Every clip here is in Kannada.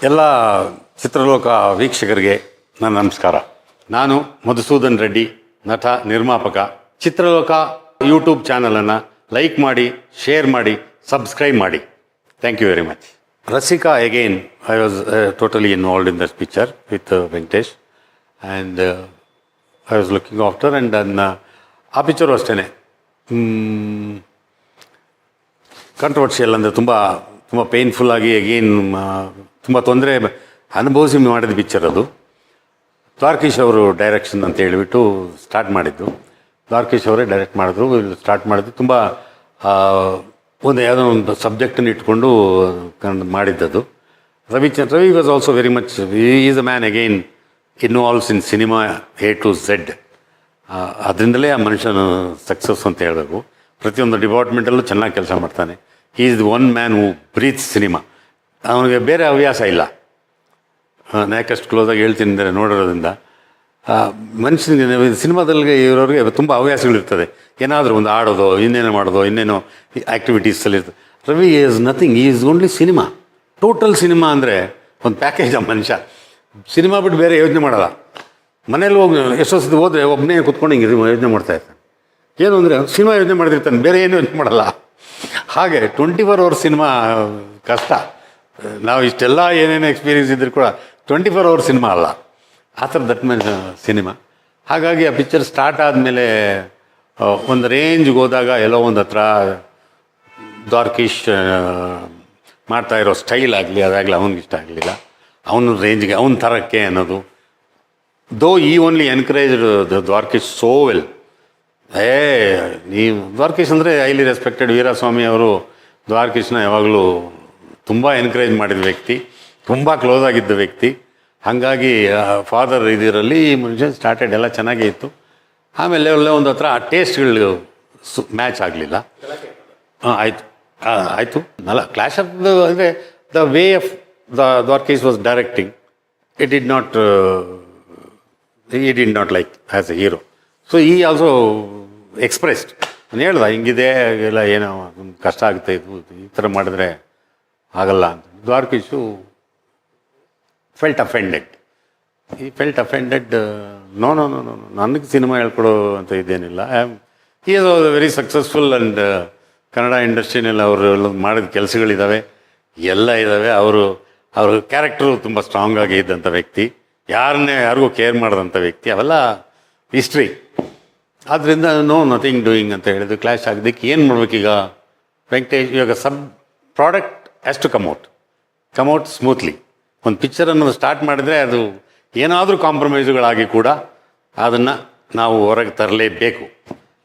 ಎಲ್ಲ ಚಿತ್ರಲೋಕ ವೀಕ್ಷಕರಿಗೆ ನನ್ನ ನಮಸ್ಕಾರ. ನಾನು ಮಧುಸೂದನ್ ರೆಡ್ಡಿ, ನಟ, ನಿರ್ಮಾಪಕ. ಚಿತ್ರಲೋಕ ಯೂಟ್ಯೂಬ್ ಚಾನಲನ್ನು ಲೈಕ್ ಮಾಡಿ, ಶೇರ್ ಮಾಡಿ, ಸಬ್ಸ್ಕ್ರೈಬ್ ಮಾಡಿ. Thank you very much Rasika again I was totally involved in this picture with Venkatesh and I was looking after and ಅನ್ನ ಆ ಪಿಕ್ಚರು ಅಷ್ಟೇ ಕಾಂಟ್ರವರ್ಷಿಯಲ್ ಅಂದರೆ ತುಂಬ ತುಂಬ ಪೇನ್ಫುಲ್ ಆಗಿ ಅಗೇನ್ ತುಂಬ ತೊಂದರೆ ಅನುಭವಿಸಿ ಮಾಡಿದ ಪಿಕ್ಚರ್ ಅದು. ದ್ವಾರಕೀಶ್ ಅವರು ಡೈರೆಕ್ಷನ್ ಅಂತ ಹೇಳಿಬಿಟ್ಟು ಸ್ಟಾರ್ಟ್ ಮಾಡಿದ್ದು. ದ್ವಾರಕೀಶ್ ಅವರೇ ಡೈರೆಕ್ಟ್ ಮಾಡಿದ್ರು. ಸ್ಟಾರ್ಟ್ ಮಾಡಿದ್ದು ತುಂಬ ಒಂದು ಯಾವುದೋ ಒಂದು ಸಬ್ಜೆಕ್ಟನ್ನು ಇಟ್ಕೊಂಡು ಕಂಡು ಮಾಡಿದ್ದದು. Ravichandra Ravi was also very much is a man again involves in cinema A to Z ಅದರಿಂದಲೇ ಆ ಮನುಷ್ಯನ ಸಕ್ಸಸ್ ಅಂತ ಹೇಳಬೇಕು. ಪ್ರತಿಯೊಂದು ಡಿಪಾರ್ಟ್ಮೆಂಟಲ್ಲೂ ಚೆನ್ನಾಗಿ ಕೆಲಸ ಮಾಡ್ತಾನೆ. Is one man who breathe cinema ಅವನಿಗೆ ಬೇರೆ ಹವ್ಯಾಸ ಇಲ್ಲ. ಯಾಕಷ್ಟು ಕ್ಲೋಸಾಗಿ ಹೇಳ್ತೀನಿ ಅಂದರೆ ನೋಡಿರೋದ್ರಿಂದ. ಮನುಷ್ಯನಿಗೆ ಸಿನಿಮಾದಲ್ಲಿ ಇರೋರಿಗೆ ತುಂಬ ಹವ್ಯಾಸಗಳಿರ್ತದೆ ಏನಾದರೂ ಒಂದು ಆಡೋದು, ಇನ್ನೇನು ಮಾಡೋದು, ಇನ್ನೇನೋ ಆ್ಯಕ್ಟಿವಿಟೀಸಲ್ಲಿ ಇರ್ತದೆ. Ravi is nothing is only cinema total cinema ಅಂದರೆ ಒಂದು ಪ್ಯಾಕೇಜ್ ಆ ಮನುಷ್ಯ. ಸಿನಿಮಾ ಬಿಟ್ಟು ಬೇರೆ ಯೋಚನೆ ಮಾಡಲ್ಲ. ಮನೇಲಿ ಹೋಗಿ ಎಷ್ಟೋ ಸತಿ ಹೋದರೆ ಒಬ್ಬನೇ ಕೂತ್ಕೊಂಡು ಹಿಂಗೆ ಯೋಚನೆ ಮಾಡ್ತಾ ಇರ್ತಾನೆ. ಏನು ಅಂದರೆ ಸಿನಿಮಾ ಯೋಚನೆ ಮಾಡ್ತಿರ್ತಾನೆ ಬೇರೆ ಏನು ಯೋಚನೆ ಮಾಡಲ್ಲ. ಹಾಗೆ ಟ್ವೆಂಟಿ ಫೋರ್ ಅವರ್ಸ್ ಸಿನಿಮಾ ಕಷ್ಟ. ನಾವು ಇಷ್ಟೆಲ್ಲ ಏನೇನು ಎಕ್ಸ್ಪೀರಿಯನ್ಸ್ ಇದ್ದರೂ ಕೂಡ ಟ್ವೆಂಟಿ ಫೋರ್ ಅವರ್ ಸಿನಿಮಾ ಅಲ್ಲ. ಆ ಥರ ದಟ್ ಮೇಲೆ ಸಿನಿಮಾ ಹಾಗಾಗಿ ಆ ಪಿಕ್ಚರ್ ಸ್ಟಾರ್ಟ್ ಆದಮೇಲೆ ಒಂದು ರೇಂಜ್ಗೆ ಹೋದಾಗ ಎಲ್ಲೋ ಒಂದು ಹತ್ರ ದ್ವಾರಕೀಶ್ ಆ, ಮಾಡ್ತಾ ಇರೋ ಸ್ಟೈಲ್ ಆಗಲಿ ಅದಾಗಲಿ ಅವನಿಗೆ ಇಷ್ಟ ಆಗಲಿಲ್ಲ. ಅವನ ರೇಂಜ್ಗೆ ಅವನ ಥರಕ್ಕೆ ಅನ್ನೋದು. Though he only encourage Dwarakish so well ಏ ನೀವು ದ್ವಾರ್ಕೀಶ್ ಅಂದರೆ ಐಲಿ ರೆಸ್ಪೆಕ್ಟೆಡ್ ವೀರಸ್ವಾಮಿ ಅವರು ದ್ವಾರ್ಕೀಶ್ನ ಯಾವಾಗಲೂ ತುಂಬ ಎನ್ಕರೇಜ್ ಮಾಡಿದ ವ್ಯಕ್ತಿ, ತುಂಬ ಕ್ಲೋಸ್ ಆಗಿದ್ದ ವ್ಯಕ್ತಿ. ಹಾಗಾಗಿ ಫಾದರ್ ಇದರಲ್ಲಿ ಈ ಮನುಷ್ಯ ಸ್ಟಾರ್ಟೆಡ್ ಎಲ್ಲ ಚೆನ್ನಾಗೇ ಇತ್ತು. ಆಮೇಲೆ ಒಳ್ಳೆ ಒಂದು ಹತ್ರ ಆ ಟೇಸ್ಟ್ಗಳು ಸು ಮ್ಯಾಚ್ ಆಗಲಿಲ್ಲ. ಹಾಂ, ಆಯಿತು. ಆಯಿತು. ಅಲ್ಲ ಕ್ಲಾಶ್ ಆಫ್ ಅಂದರೆ the way of the Dwarakish was directing it did not he did not like as a hero so he also expressed ನಾನು ಹೇಳ್ದ, ಹಿಂಗಿದೆ, ಎಲ್ಲ ಏನೋ, ಕಷ್ಟ ಆಗುತ್ತೆ ಇದು ಈ ಥರ ಮಾಡಿದ್ರೆ ಆಗಲ್ಲ ಅಂತ. Dwarakish felt offended he felt offended no no no no ನನಗೆ ಸಿನಿಮಾ ಹೇಳ್ಕೊಡೋ ಅಂತ ಇದೇನಿಲ್ಲ. I am he is very successful and Kannada ಇಂಡಸ್ಟ್ರಿನಲ್ಲಿ ಅವರು ಮಾಡಿದ ಕೆಲಸಗಳಿದ್ದಾವೆ ಎಲ್ಲ ಇದ್ದಾವೆ ಅವರು, ಅವ್ರ ಕ್ಯಾರೆಕ್ಟರು ತುಂಬ ಸ್ಟ್ರಾಂಗ್ ಆಗಿ ಇದ್ದಂಥ ವ್ಯಕ್ತಿ. ಯಾರನ್ನೇ ಯಾರಿಗೂ ಕೇರ್ ಮಾಡಿದಂಥ ವ್ಯಕ್ತಿ. ಅವೆಲ್ಲ ಹಿಸ್ಟ್ರಿ ಆದ್ದರಿಂದ ನೋ ನಥಿಂಗ್ ಡೂಯಿಂಗ್ ಅಂತ ಹೇಳಿದ್ರು. ಕ್ಲಾಶ್ ಆಗಿದ್ದಕ್ಕೆ ಏನು ಮಾಡ್ಬೇಕೀಗ? ವೆಂಕಟೇಶ್, ಇವಾಗ sub product has to come out come out smoothly ಒಂದು ಪಿಕ್ಚರ್ ಅನ್ನೋದು ಸ್ಟಾರ್ಟ್ ಮಾಡಿದರೆ ಅದು ಏನಾದರೂ ಕಾಂಪ್ರಮೈಸ್ಗಳಾಗಿ ಕೂಡ ಅದನ್ನು ನಾವು ಹೊರಗೆ ತರಲೇಬೇಕು.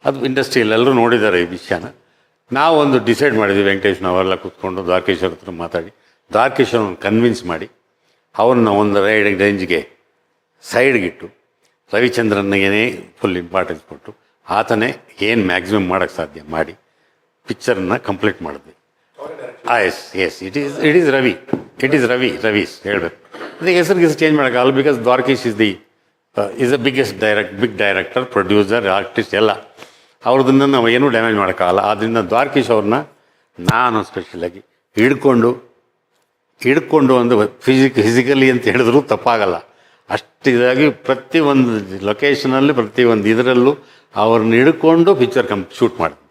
ಅದು ಇಂಡಸ್ಟ್ರಿಯಲ್ಲಿ ಎಲ್ಲರೂ ನೋಡಿದ್ದಾರೆ ಈ ವಿಷಯನ. ನಾವು ಒಂದು ಡಿಸೈಡ್ ಮಾಡಿದ್ವಿ, ವೆಂಕಟೇಶ್ ನಾವೆಲ್ಲ ಕೂತ್ಕೊಂಡು ದ್ವಾರಕೇಶ್ವರ ಹತ್ರ ಮಾತಾಡಿ. ದ್ವಾರಕೇಶ್ವರನ ಕನ್ವಿನ್ಸ್ ಮಾಡಿ, ಅವ್ರನ್ನ ಒಂದು ರೈಡ್ ರೇಂಜ್ಗೆ ಸೈಡ್ಗಿಟ್ಟು ರವಿಚಂದ್ರನಿಗೇನೇ ಫುಲ್ ಇಂಪಾರ್ಟೆನ್ಸ್ ಕೊಟ್ಟು, ಆತನೇ ಏನು ಮ್ಯಾಕ್ಸಿಮಮ್ ಮಾಡೋಕ್ಕೆ ಸಾಧ್ಯ ಮಾಡಿ ಪಿಕ್ಚರನ್ನು ಕಂಪ್ಲೀಟ್ ಮಾಡಿದ್ವಿ. Yes yes it is it is Ravi it is Ravi Ravi's ಹೇಳಬೇಕು. ಅದಕ್ಕೆ ಹೆಸರು ಗಿಸ್ ಚೇಂಜ್ ಮಾಡೋಕ್ಕಾಗಲ್ಲ because Dwarakish is the is the biggest direct big director producer artist ಎಲ್ಲ. ಅವ್ರದನ್ನು ನಾವು ಏನೂ ಡ್ಯಾಮೇಜ್ ಮಾಡೋಕ್ಕಾಗಲ್ಲ ಆದ್ದರಿಂದ ದ್ವಾರಕೀಶ್ ಅವ್ರನ್ನ ನಾನು ಸ್ಪೆಷಲಾಗಿ ಹಿಡ್ಕೊಂಡು ಹಿಡ್ಕೊಂಡು ಒಂದು ಫಿಸಿಕ್ ಫಿಸಿಕಲಿ ಅಂತ ಹೇಳಿದ್ರು ತಪ್ಪಾಗಲ್ಲ. ಅಷ್ಟು ಇದಾಗಿ ಪ್ರತಿ ಒಂದು ಲೊಕೇಶನಲ್ಲಿ ಪ್ರತಿ ಒಂದು ಇದರಲ್ಲೂ ಅವ್ರನ್ನ ಹಿಡ್ಕೊಂಡು ಪಿಕ್ಚರ್ ಕಂ ಶೂಟ್ ಮಾಡಿದ್ವಿ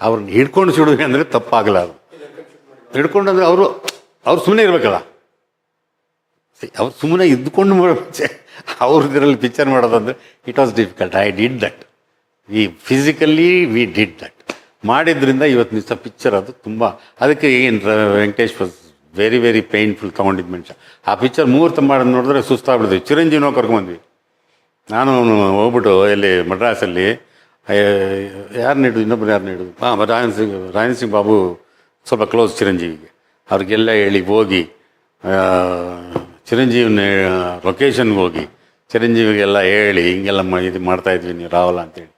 ಅವ್ರನ್ನ ಹಿಡ್ಕೊಂಡು ಸುಡಿದ್ವಿ ಅಂದರೆ ತಪ್ಪಾಗಲ್ಲ ಅದು. ಹಿಡ್ಕೊಂಡು ಅಂದರೆ ಅವರು, ಅವ್ರು ಸುಮ್ಮನೆ ಇರಬೇಕಲ್ಲ. ಅವ್ರು ಸುಮ್ಮನೆ ಇದ್ದುಕೊಂಡು ಅವ್ರ ಇದರಲ್ಲಿ ಪಿಕ್ಚರ್ ಮಾಡೋದಂದ್ರೆ it was difficult I did that we physically we did that ಮಾಡಿದ್ರಿಂದ ಇವತ್ತು ನಿಮಿಷ ಪಿಕ್ಚರ್ ಅದು ತುಂಬ, ಅದಕ್ಕೆ ಏನು Venkatesh was very very painful ತೊಗೊಂಡಿದ್ದು ಮನುಷ್ಯ. ಆ ಪಿಕ್ಚರ್ ಮುಹೂರ್ತ ಮಾಡೋದು ನೋಡಿದ್ರೆ ಸುಸ್ತಾಗ್ಬಿಡ್ತೀವಿ ಚಿರಂಜೀವಿನೋ ಕರ್ಕೊಂಡ್ಬಂದ್ವಿ ನಾನು ಹೋಗ್ಬಿಟ್ಟು ಎಲ್ಲಿ ಮಡ್ರಾಸಲ್ಲಿ ಯಾರನ್ನ ಹಿಡಿದು, ಇನ್ನೊಬ್ರು ಯಾರನ್ನ ಹಿಡಿದು? ಹಾಂ ರಾಯನ್ ಸಿಂಗ್ ರಾಯನ್ ಸಿಂಗ್ ಬಾಬು ಸ್ವಲ್ಪ ಕ್ಲೋಸ್ ಚಿರಂಜೀವಿಗೆ. ಅವ್ರಿಗೆಲ್ಲ ಹೇಳಿ ಹೋಗಿ ಚಿರಂಜೀವಿನ ಲೊಕೇಶನ್ಗೆ ಹೋಗಿ, ಚಿರಂಜೀವಿಗೆಲ್ಲ ಹೇಳಿ, ಹಿಂಗೆಲ್ಲ ಮಾ, ಇದು ಮಾಡ್ತಾ ಇದ್ವಿ ನೀವು ರಾಹುಲ ಅಂತೇಳಿ.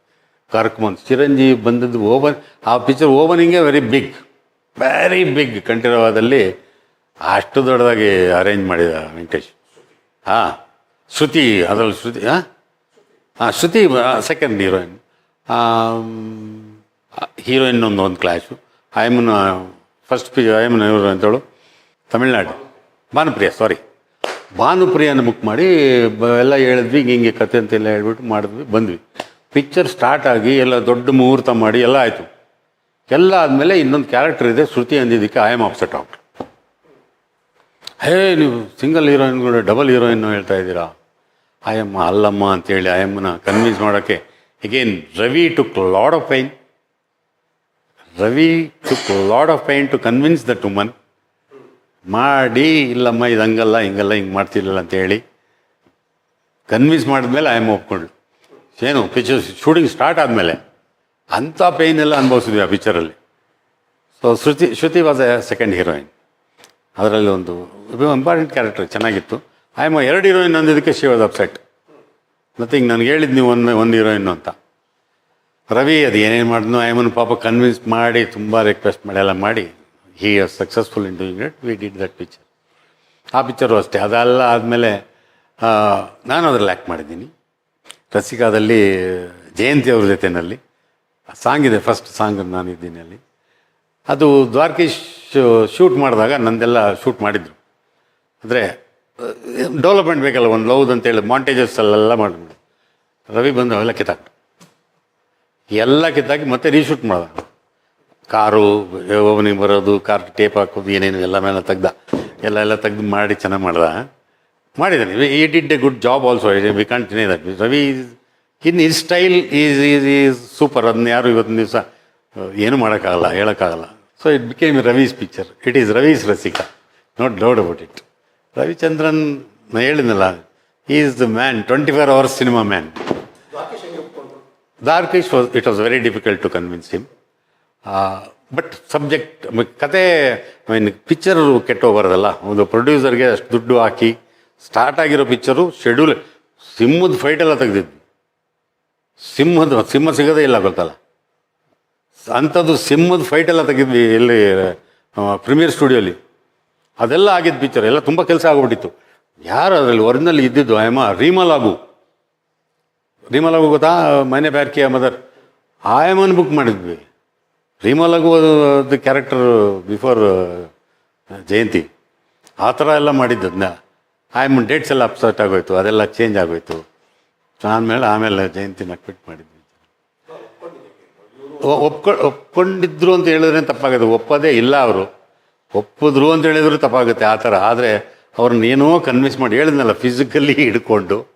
ಕರ್ಕೊಂಬಂದು ಚಿರಂಜೀವಿ ಬಂದದ್ದು ಓಪನ್ ಆ ಪಿಕ್ಚರ್ ಓಪನಿಂಗೇ ವೆರಿ ಬಿಗ್ ವೆರಿ ಬಿಗ್ ಕಂಠೀರವಾದಲ್ಲಿ ಅಷ್ಟು ದೊಡ್ಡದಾಗಿ ಅರೇಂಜ್ ಮಾಡಿದ ವೆಂಕಟೇಶ್. ಹಾಂ, ಶ್ರುತಿ, ಅದರಲ್ಲಿ ಶ್ರುತಿ ಹಾಂ ಹಾಂ ಶ್ರುತಿ ಸೆಕೆಂಡ್ ಹೀರೋಯಿನ್ ಹೀರೋಯಿನ್ ಒಂದು ಒಂದು ಕ್ಲಾಶು ಐಮನ್ ಫಸ್ಟ್ ಪಿ ಐಮನ್ ಇವರು ಅಂತೇಳು. ತಮಿಳ್ನಾಡು. ಭಾನುಪ್ರಿಯ ಸಾರಿ ಭಾನುಪ್ರಿಯನ ಬುಕ್ ಮಾಡಿ ಎಲ್ಲ ಹೇಳಿದ್ವಿ, ಹಿಂಗೆ ಹಿಂಗೆ ಕತೆ ಅಂತೆಲ್ಲ ಹೇಳ್ಬಿಟ್ಟು ಮಾಡಿದ್ವಿ, ಬಂದ್ವಿ. ಪಿಕ್ಚರ್ ಸ್ಟಾರ್ಟ್ ಆಗಿ ಎಲ್ಲ ದೊಡ್ಡ ಮುಹೂರ್ತ ಮಾಡಿ ಎಲ್ಲ ಆಯಿತು. ಎಲ್ಲ ಆದಮೇಲೆ ಇನ್ನೊಂದು ಕ್ಯಾರೆಕ್ಟರ್ ಇದೆ, ಶ್ರುತಿ ಅಂದಿದ್ದಕ್ಕೆ ಐ ಆಮ್ ಅಪ್ಸೆಟ್ ಔಟ್ ಹೇ, ನೀವು ಸಿಂಗಲ್ ಹೀರೋಯಿನ್ ಕೂಡ ಡಬಲ್ ಹೀರೋಯಿನ್ ಹೇಳ್ತಾ ಇದ್ದೀರಾ? ಆಯಮ್ಮ ಅಲ್ಲಮ್ಮ ಅಂತೇಳಿ ಆಯಮ್ಮನ ಕನ್ವಿನ್ಸ್ ಮಾಡೋಕ್ಕೆ again Ravi took lot of pain Ravi took lot of pain to convince that woman ಮಾಡಿ, ಇಲ್ಲಮ್ಮ ಇದು ಹಂಗಲ್ಲ ಹಿಂಗಲ್ಲ ಹಿಂಗೆ ಮಾಡ್ತಿರ್ಲಿಲ್ಲ ಅಂತ ಹೇಳಿ ಕನ್ವಿನ್ಸ್ ಮಾಡಿದ್ಮೇಲೆ ಆಯಮ್ಮ ಒಪ್ಕೊಂಡ್ಳು. ಏನು ಪಿಕ್ಚರ್ ಶೂಟಿಂಗ್ ಸ್ಟಾರ್ಟ್ ಆದಮೇಲೆ ಅಂಥ ಪೈನ್ ಎಲ್ಲ ಅನುಭವಿಸಿದ್ವಿ ಆ ಪಿಕ್ಚರಲ್ಲಿ so Shruti Shruti was a second heroine ಅದರಲ್ಲಿ ಒಂದು ಇಂಪಾರ್ಟೆಂಟ್ ಕ್ಯಾರೆಕ್ಟರ್ ಚೆನ್ನಾಗಿತ್ತು. ಐ ಎಂ ಎರಡು ಹೀರೋಯಿನ್ ಅಂದಿದ್ದಕ್ಕೆ ಶಿ ವಾಸ್ ಅಪ್ಸೆಟ್ ನಥಿಂಗ್ ನನಗೆ ಹೇಳಿದ್ದು ನೀವು ಒಂದು ಒಂದು ಹೀರೋಯಿನ್ ಅಂತ. ರವಿ, ಅದು ಏನೇನು ಮಾಡಿದ್ನು ಐಮನ್ ಪಾಪ ಕನ್ವಿನ್ಸ್ ಮಾಡಿ, ತುಂಬ ರಿಕ್ವೆಸ್ಟ್ ಮಾಡಿ, ಎಲ್ಲ ಮಾಡಿ he has successful in doing it we did that picture ಆ ಪಿಕ್ಚರು ಅಷ್ಟೇ. ಅದೆಲ್ಲ ಆದಮೇಲೆ ನಾನು ಅದ್ರಲ್ಲಿ ಆ್ಯಕ್ಟ್ ಮಾಡಿದ್ದೀನಿ. ರಸಿಕಾದಲ್ಲಿ, ಜಯಂತಿ ಅವ್ರ ಜೊತೆಯಲ್ಲಿ ಸಾಂಗ್ ಇದೆ ಫಸ್ಟ್ ಸಾಂಗ್ ನಾನು ಇದ್ದೀನಿ ಅಲ್ಲಿ. ಅದು ದ್ವಾರಕೀಶ್ ಶೂಟ್ ಮಾಡಿದಾಗ ನಂದೆಲ್ಲ ಶೂಟ್ ಮಾಡಿದ್ರು. ಅಂದರೆ ಡೆವಲಪ್ಮೆಂಟ್ ಬೇಕಲ್ಲ, ಒಂದು ಲವ್ದು ಅಂತೇಳಿ ಮಾಂಟೇಜಸ್ ಅಲ್ಲೆಲ್ಲ ಮಾಡಿದ್ರು. ರವಿ ಬಂದು ಅವೆಲ್ಲ ಕಿತ್ತಾಕ್ತು ಎಲ್ಲ ಕಿತ್ತಾಕಿ ಮತ್ತೆ ರೀಶೂಟ್ ಮಾಡ್ದ. ಕಾರು ಒಬ್ಬನಿಗೆ ಬರೋದು, ಕಾರ್ ಟೇಪ್ ಹಾಕೋದು, ಏನೇನು ಎಲ್ಲ ಮೇಲೆ ತೆಗ್ದ. ಎಲ್ಲ ಎಲ್ಲ ತೆಗ್ದು ಮಾಡಿ ಚೆನ್ನಾಗಿ ಮಾಡ್ದ. ಮಾಡಿದ್ದಾನೆ he did a good job also we can't deny that Ravi, in he style is is is super ಅದನ್ನ ಯಾರು ಇವತ್ತಿನ ದಿವಸ ಏನು ಮಾಡೋಕ್ಕಾಗಲ್ಲ, ಹೇಳೋಕ್ಕಾಗಲ್ಲ. So it became Ravi's picture it is Ravi's Rasika not doubt about it Ravichandran ನಾನು ಹೇಳಿದ್ನಲ್ಲ is the man twenty four hours cinema man Dwarakish was it was very difficult to convince him but subject ಕತೆ ಐ ಮೀನ್ ಪಿಕ್ಚರ್ ಕೆಟ್ಟೋಗ್ಬಾರ್ದಲ್ಲ ಒಂದು ಪ್ರೊಡ್ಯೂಸರ್ಗೆ ಅಷ್ಟು ದುಡ್ಡು ಹಾಕಿ ಸ್ಟಾರ್ಟ್ ಆಗಿರೋ ಪಿಕ್ಚರು ಶೆಡ್ಯೂಲ್ ಸಿಂಹದ ಫೈಟೆಲ್ಲ ತೆಗೆದಿದ್ವಿ. ಸಿಂಹದ, ಸಿಂಹ ಸಿಗೋದೇ ಇಲ್ಲ ಗೊತ್ತಲ್ಲ. ಅಂಥದ್ದು ಸಿಂಹದ ಫೈಟೆಲ್ಲ ತೆಗೆದ್ವಿ ಇಲ್ಲಿ ಪ್ರೀಮಿಯರ್ ಸ್ಟುಡಿಯೋಲಿ ಅದೆಲ್ಲ ಆಗಿದ್ದು ಪಿಕ್ಚರ್ ಎಲ್ಲ ತುಂಬ ಕೆಲಸ ಆಗಿಬಿಟ್ಟಿತ್ತು. ಯಾರು ಅದರಲ್ಲಿ ಒರಿಜಿನಲ್ ಇದ್ದಿದ್ದು ಆಯಮ್ಮ ರೀಮಲ್ ಆಗು ರೀಮಲ್ ಆಗು ಗೊತ್ತಾ ಮನೆ ಬ್ಯಾರ್ಕಿಯ ಮದರ್. ಆಯಮನ್ ಬುಕ್ ಮಾಡಿದ್ವಿ. ರೀಮಲಗು ಅದು ಕ್ಯಾರೆಕ್ಟರ್ ಬಿಫೋರ್ ಜಯಂತಿ. ಆ ಥರ ಎಲ್ಲ ಮಾಡಿದ್ದದನ್ನ ಆಯಮನ್ ಡೇಟ್ಸ್ ಎಲ್ಲ ಅಪ್ಸೆಟ್ ಆಗೋಯ್ತು. ಅದೆಲ್ಲ ಚೇಂಜ್ ಆಗೋಯ್ತು. ಆಮೇಲೆ ಆಮೇಲೆ ಜಯಂತಿನ ಕ್ವಿಟ್ ಮಾಡಿದ್ವಿ. ಒಪ್ಕೊ, ಒಪ್ಕೊಂಡಿದ್ರು ಅಂತ ಹೇಳಿದ್ರೆ ತಪ್ಪಾಗುತ್ತೆ. ಒಪ್ಪದೇ ಇಲ್ಲ ಅವರು. ಒಪ್ಪಿದ್ರು ಅಂತ ಹೇಳಿದ್ರು ತಪ್ಪಾಗುತ್ತೆ ಆ ಥರ. ಆದರೆ ಅವ್ರನ್ನ ಏನೋ ಕನ್ವಿನ್ಸ್ ಮಾಡಿ ಹೇಳಿದ್ನಲ್ಲ ಫಿಸಿಕಲಿ ಹಿಡ್ಕೊಂಡು.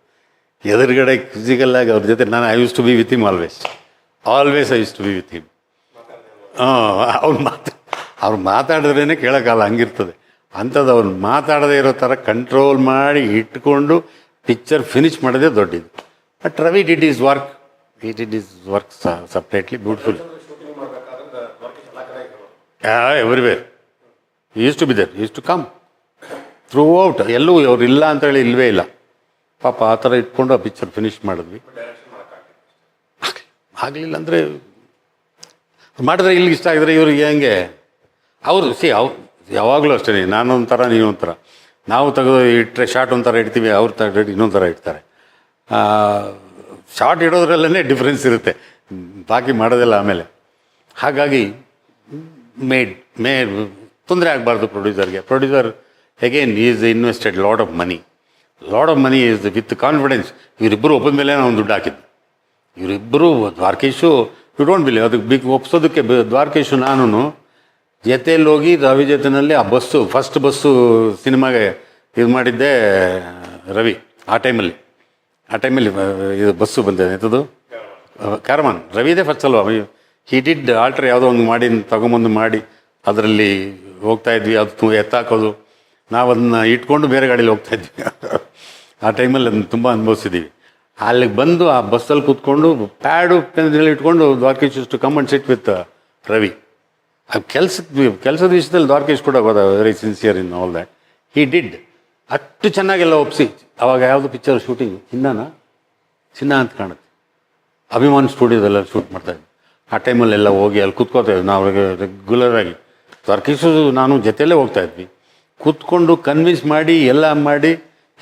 ಎದುರುಗಡೆ ಫಿಸಿಕಲ್ಲಾಗಿ ಅವ್ರ ಜೊತೆ ನಾನು I use to be with him always always I use to be with him ಹಾಂ, ಅವ್ರು ಮಾತು, ಅವ್ರು ಮಾತಾಡಿದ್ರೇ ಕೇಳೋಕ್ಕಲ್ಲ ಹಂಗಿರ್ತದೆ. ಅಂಥದ್ದು ಅವ್ರು ಮಾತಾಡದೇ ಇರೋ ಥರ ಕಂಟ್ರೋಲ್ ಮಾಡಿ ಇಟ್ಕೊಂಡು ಪಿಕ್ಚರ್ ಫಿನಿಶ್ ಮಾಡೋದೇ ದೊಡ್ಡದು. But Ravi did his work he did his work separately beautiful everywhere is to be there is to come throughout ಎಲ್ಲೂ ಅವ್ರು ಇಲ್ಲ ಅಂತೇಳಿ ಇಲ್ಲವೇ ಇಲ್ಲ. ಪಾಪ ಆ ಥರ ಇಟ್ಕೊಂಡು ಆ ಪಿಕ್ಚರ್ ಫಿನಿಶ್ ಮಾಡಿದ್ವಿ. ಆಗಲಿಲ್ಲ ಅಂದರೆ ಮಾಡಿದ್ರೆ ಇಲ್ಲಿಗೆ ಇಷ್ಟ ಆಗಿದ್ರೆ ಇವ್ರಿಗೆ ಹೆಂಗೆ? ಅವರು ಸಿ ಅವ್ ಯಾವಾಗಲೂ ಅಷ್ಟೇ ನಾನೊಂಥರ, ನೀನೊಂಥರ. ನಾವು ತೆಗೆದು ಇಟ್ಟರೆ ಶಾರ್ಟ್ ಒಂಥರ ಇಡ್ತೀವಿ, ಅವ್ರು ತೆಗೆದು ಇನ್ನೊಂಥರ ಥರ ಇಡ್ತಾರೆ ಶಾರ್ಟ್ ಇಡೋದ್ರಲ್ಲೇ ಡಿಫ್ರೆನ್ಸ್ ಇರುತ್ತೆ. ಬಾಕಿ ಮಾಡೋದಿಲ್ಲ ಆಮೇಲೆ. ಹಾಗಾಗಿ ಮೇಡ್ ಮೇ ತೊಂದರೆ ಆಗಬಾರ್ದು ಪ್ರೊಡ್ಯೂಸರ್ಗೆ producer again is invested lot of money lot of money is with confidence ಇವರಿಬ್ಬರು ಒಬ್ಬನ ಮೇಲೆ ನಾವು ದುಡ್ಡು ಹಾಕಿದ್ದು. ಇವರಿಬ್ಬರು ದ್ವಾರಕೇಶು ಯು ಡೋಂಟ್ ಬಿಲೀವ್ ಅದಕ್ಕೆ ಬಿಗ್ ಒಪ್ಸೋದಕ್ಕೆ ದ್ವಾರಕೇಶು ನಾನು ಜೊತೆಯಲ್ಲಿ ಹೋಗಿ ರವಿ ಜೊತೆಯಲ್ಲಿ ಆ ಬಸ್ಸು ಫಸ್ಟ್ ಬಸ್ಸು ಸಿನಿಮಾಗೆ ಇದು ಮಾಡಿದ್ದೆ, ರವಿ, ಆ ಟೈಮಲ್ಲಿ ಆ ಟೈಮಲ್ಲಿ ಇದು ಬಸ್ಸು ಬಂದಿದೆ. ಎಂಥದ್ದು ಕ್ಯಾರಮಾನ್. ರವಿದೇ ಫಸ್ಟ್ ಅಲ್ವಾ? ಹಿ ಡಿಡ್ ಆಲ್ಟ್ರ್ ಯಾವುದೋ ಒಂದು ಮಾಡಿ, ತಗೊಂಬಂದು ಮಾಡಿ, ಅದರಲ್ಲಿ ಹೋಗ್ತಾ ಇದ್ವಿ. ಅದು ಎತ್ತಾಕೋದು. ನಾವು ಅದನ್ನ ಇಟ್ಕೊಂಡು ಬೇರೆ ಗಾಡೀಲಿ ಹೋಗ್ತಾ ಇದ್ವಿ. ಆ ಟೈಮಲ್ಲಿ ಅದನ್ನು ತುಂಬ ಅನುಭವಿಸಿದ್ದೀವಿ. ಅಲ್ಲಿಗೆ ಬಂದು ಆ ಬಸ್ಸಲ್ಲಿ ಕೂತ್ಕೊಂಡು ಪ್ಯಾಡು ಪೆನ್ಸಿಲ್ ಇಟ್ಕೊಂಡು ದ್ವಾರಕೇಶ್ ಇಷ್ಟು ಕಮ್ ಸಿಟ್ ವಿತ್ ರವಿ ಆ ಕೆಲ್ಸದ ಕೆಲಸದ ವಿಷಯದಲ್ಲಿ ದ್ವಾರಕೇಶ್ ಕೂಡ very sincere in all that he did ಅಷ್ಟು ಚೆನ್ನಾಗೆಲ್ಲ ಒಪ್ಸಿ. ಅವಾಗ ಯಾವುದು ಪಿಕ್ಚರ್ ಶೂಟಿಂಗ್ ಚಿನ್ನನ? ಚಿನ್ನ ಅಂತ ಕಾಣುತ್ತೆ. ಅಭಿಮಾನ್ ಸ್ಟುಡಿಯೋದೆಲ್ಲ ಶೂಟ್ ಮಾಡ್ತಾ ಇದ್ವಿ. ಆ ಟೈಮಲ್ಲೆಲ್ಲ ಹೋಗಿ ಅಲ್ಲಿ ಕೂತ್ಕೋತೇವೆ ನಾವು ರೆಗ್ಯುಲರ್ ಆಗಿ. ದ್ವಾರಕೇಶು, ನಾನು ಜೊತೆಯಲ್ಲೇ ಹೋಗ್ತಾ ಇದ್ವಿ. ಕೂತ್ಕೊಂಡು ಕನ್ವಿನ್ಸ್ ಮಾಡಿ, ಎಲ್ಲ ಮಾಡಿ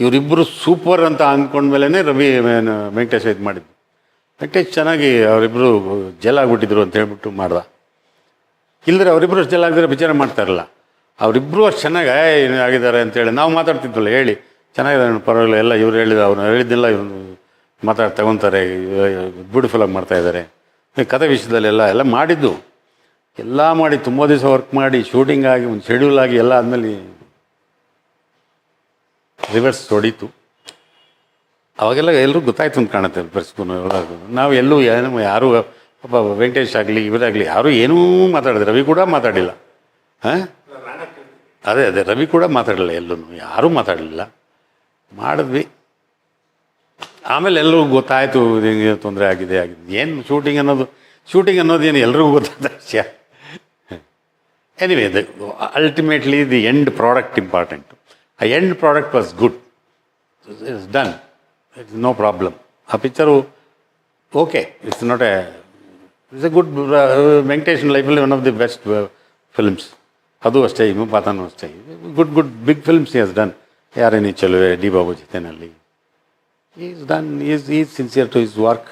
ಇವರಿಬ್ಬರು ಸೂಪರ್ ಅಂತ ಅಂದ್ಕೊಂಡ್ಮೇಲೆ ರವಿ ಏನ್ ವೆಂಕಟೇಶ್ ಇದು ಮಾಡಿದ್ದು. ವೆಂಕಟೇಶ್ ಚೆನ್ನಾಗಿ ಅವರಿಬ್ಬರು ಜೆಲ್ ಆಗಿಬಿಟ್ಟಿದ್ರು ಅಂತ ಹೇಳ್ಬಿಟ್ಟು ಮಾಡ್ದ. ಇಲ್ಲದ್ರೆ ಅವರಿಬ್ಬರು ಜೆಲ್ ಆಗಿದ್ರೆ ವಿಚಾರ ಮಾಡ್ತಾರಲ್ಲ ಅವರಿಬ್ಬರು ಅಷ್ಟು ಚೆನ್ನಾಗಿ ಆಗಿದ್ದಾರೆ? ಅಂತೇಳಿ ನಾವು ಮಾತಾಡ್ತಿದ್ವಲ್ಲ, ಹೇಳಿ. ಚೆನ್ನಾಗಿದೆ ಪರವಾಗಿಲ್ಲ, ಎಲ್ಲ ಇವ್ರು ಹೇಳಿದ, ಅವ್ರು ಹೇಳಿದ್ದಿಲ್ಲ ಇವ್ರು ಮಾತಾಡಿ, ತಗೊತಾರೆ ಬ್ಯೂಟಿಫುಲ್ಲಾಗಿ ಮಾಡ್ತಾ ಇದ್ದಾರೆ. ಕಥೆ ವಿಷಯದಲ್ಲೆಲ್ಲ ಎಲ್ಲ ಮಾಡಿದ್ದು. ಎಲ್ಲ ಮಾಡಿ ತುಂಬ ದಿವಸ ವರ್ಕ್ ಮಾಡಿ ಶೂಟಿಂಗ್ ಆಗಿ, ಒಂದು ಶೆಡ್ಯೂಲ್ ಆಗಿ ಎಲ್ಲ ಆದಮೇಲೆ ರಿವರ್ಸ್ ಹೊಡೀತು ಅವಾಗೆಲ್ಲ ಎಲ್ಲರೂ ಗೊತ್ತಾಯ್ತು ಅಂತ ಕಾಣುತ್ತೆ ಬರ್ಸ್ಕೊಂಡು ನಾವು ಎಲ್ಲೂ ಏನು, ಯಾರೂ ಪಾಪ ವೆಂಕಟೇಶ್ ಆಗಲಿ ಇವರಾಗಲಿ ಯಾರೂ ಏನೂ ಮಾತಾಡಿದ್ರು ರವಿ ಕೂಡ ಮಾತಾಡಿಲ್ಲ. ಹಾಂ? ಅದೇ ಅದೇ, ರವಿ ಕೂಡ ಮಾತಾಡಲಿಲ್ಲ ಎಲ್ಲೂ ಯಾರೂ ಮಾತಾಡಲಿಲ್ಲ. ಮಾಡಿದ್ವಿ. ಆಮೇಲೆ ಎಲ್ಲರಿಗೂ ಗೊತ್ತಾಯಿತು ಹಿಂಗೆ ತೊಂದರೆ ಆಗಿದೆ ಆಗಿದೆ. ಏನು ಶೂಟಿಂಗ್ ಅನ್ನೋದು ಶೂಟಿಂಗ್ ಅನ್ನೋದು ಏನು ಎಲ್ರಿಗೂ ಗೊತ್ತಾದ ವಿಷಯ. Anyway the ultimately the end product important ಆ end product was good it's done it's no problem ಆ picture okay it's not a it's a good Venkatesan ಲೈಫಲ್ಲಿ one of the best films ಅದು ಅಷ್ಟೇ ಹಿಮಪಾತನೂ ಅಷ್ಟೇ good good big films he has done ಯಾರೇನಿ ಚೆಲುವೆ ಡಿ ಬಾಬು ಜೊತೆನಲ್ಲಿ is done is is sincere to his work